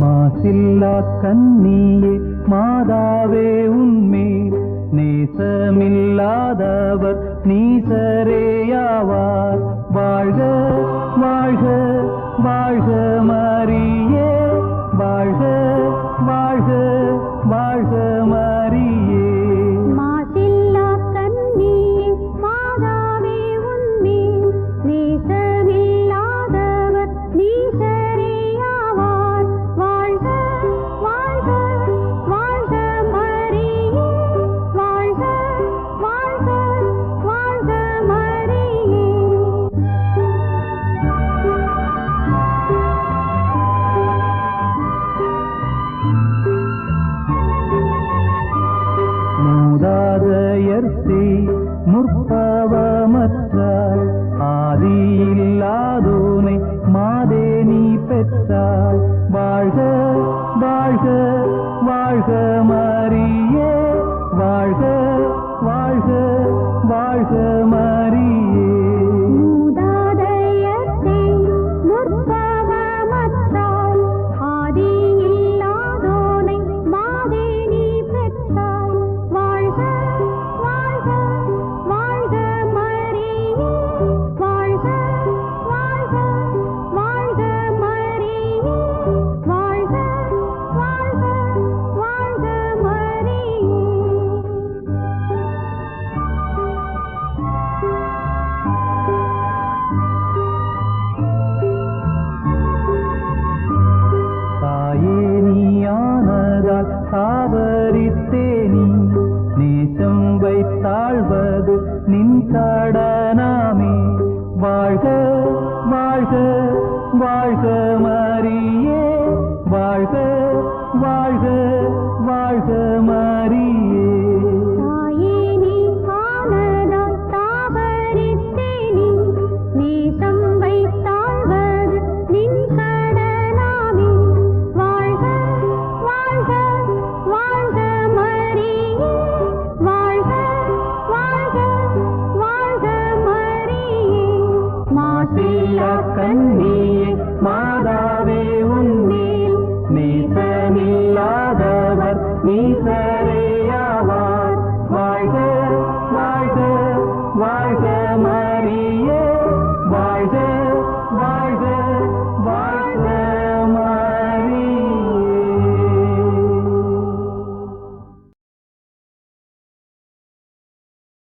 மாசில்லா கண்ணியே மாதாவே உன்மேல் நேசமில்லாதவர் நீசரேயாவார். வாழ்க வாழ்க வாழ்க. மூதாதையர் செய் ஆதி இல்லாதோனை மாதே நீ பெற்றாய். வாழ்க வாழ்க வாழ்க மரியே. நீயானதால் நேசம் வைத்தாழ்வது நின் தடனாமே. வாழ்க வாழ்க வாழ்க மரியே. வாழ்க வாழ்க வாழ்க மரியே Hare